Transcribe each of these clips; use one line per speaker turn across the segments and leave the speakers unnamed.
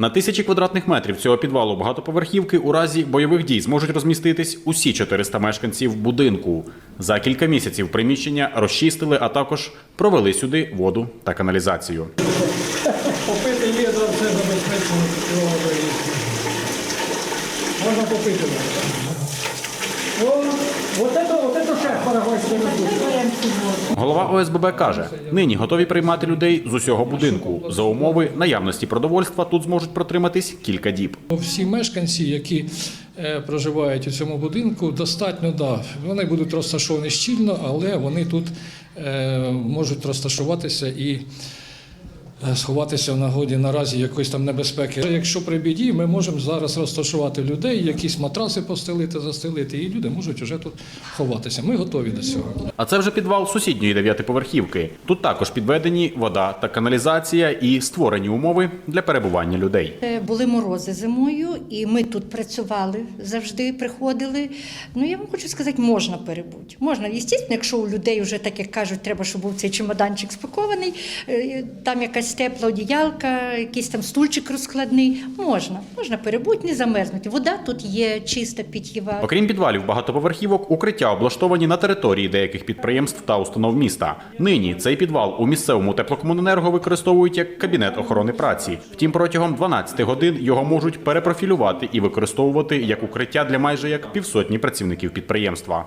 На тисячі квадратних метрів цього підвалу багатоповерхівки у разі бойових дій зможуть розміститись усі 400 мешканців будинку. За кілька місяців приміщення розчистили, а також провели сюди воду та каналізацію.
Попити є, за забезпечено. Можна попити. Вот это, вот это шеф парагвайський.
Голова ОСББ каже: нині готові приймати людей з усього будинку. За умови наявності продовольства тут зможуть протриматись кілька діб.
Всі мешканці, які е, проживають у цьому будинку, достатньо да. Вони будуть розташовані щільно, але вони тут е, можуть розташуватися і сховатися в нагоді наразі якоїсь там небезпеки. Якщо при біді, ми можемо зараз розташувати людей, якісь матраси постелити, застелити, і люди можуть вже тут ховатися. Ми готові до цього.
А це вже підвал сусідньої дев'ятиповерхівки. Тут також підведені вода та каналізація і створені умови для перебування людей.
Е, Були морози зимою, і ми тут працювали завжди, приходили. Ну я вам хочу сказати, можна перебути. Можна, звісно, якщо у людей вже так як кажуть, треба, щоб був цей чемоданчик спакований, е, там якась тепла одіялка, якийсь там стульчик розкладний. Можна, можна перебути, не замерзнути. Вода тут є чиста, питєва.
Окрім підвалів багатоповерхівок, укриття облаштовані на території деяких підприємств та установ міста. Нині цей підвал у місцевому теплокомуненерго використовують як кабінет охорони праці. Втім, протягом 12 годин його можуть перепрофілювати і використовувати як укриття для майже як півсотні працівників підприємства.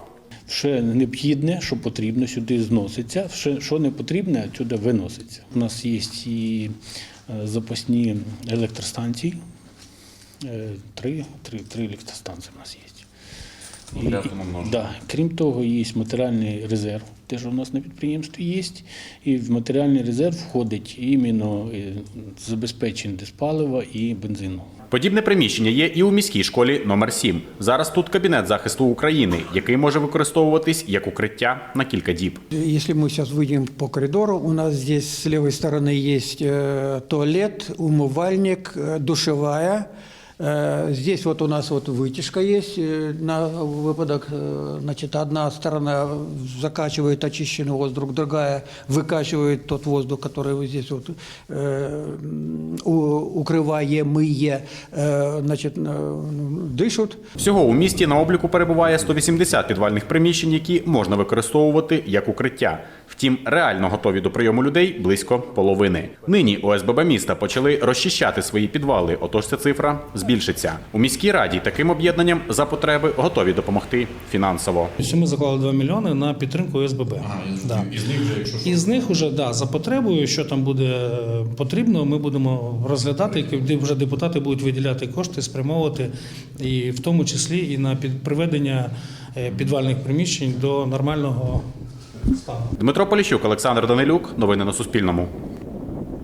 Все необхідне, що потрібно, сюди зноситься, що не потрібне, сюди виноситься. У нас є і е, запасні електростанції. Е, Три, три, три електростанції у нас є. І, да. Крім того, є матеріальний резерв, теж у нас на підприємстві є. І в матеріальний резерв входить іменно е, забезпечення диспалива і бензину.
Подібне приміщення є і у міській школі номер 7 Зараз тут кабінет захисту України, який може використовуватись як укриття на кілька діб.
Если мы сейчас выйдем по коридору, у нас здесь с левой стороны есть э, туалет, умывальник, э, душевая. Э, Здесь вот у нас вот вытяжка есть э, на выпадок. э, Значит, одна сторона закачивает очищенный воздух, другая выкачивает тот воздух, который вот здесь вот э, у- укрываемые, э, значит, э, дышат.
Всього у місті на обліку перебуває 180 підвальних приміщень, які можна використовувати як укриття. Втім, реально готові до прийому людей близько половини. Нині ОСББ міста почали розчищати свої підвали, отож ця цифра збільшиться. У міській раді таким об'єднанням за потреби готові допомогти фінансово.
Що ми заклали 2 мільйони на підтримку ОСББ. да. Із них вже, якщо Із них вже да, за потребою, що там буде е, потрібно, ми будемо розглядати, і вже депутати будуть виділяти кошти, спрямовувати, і в тому числі і на під- приведення е, підвальних приміщень до нормального
Дмитро Поліщук, Олександр Данилюк. Новини на Суспільному.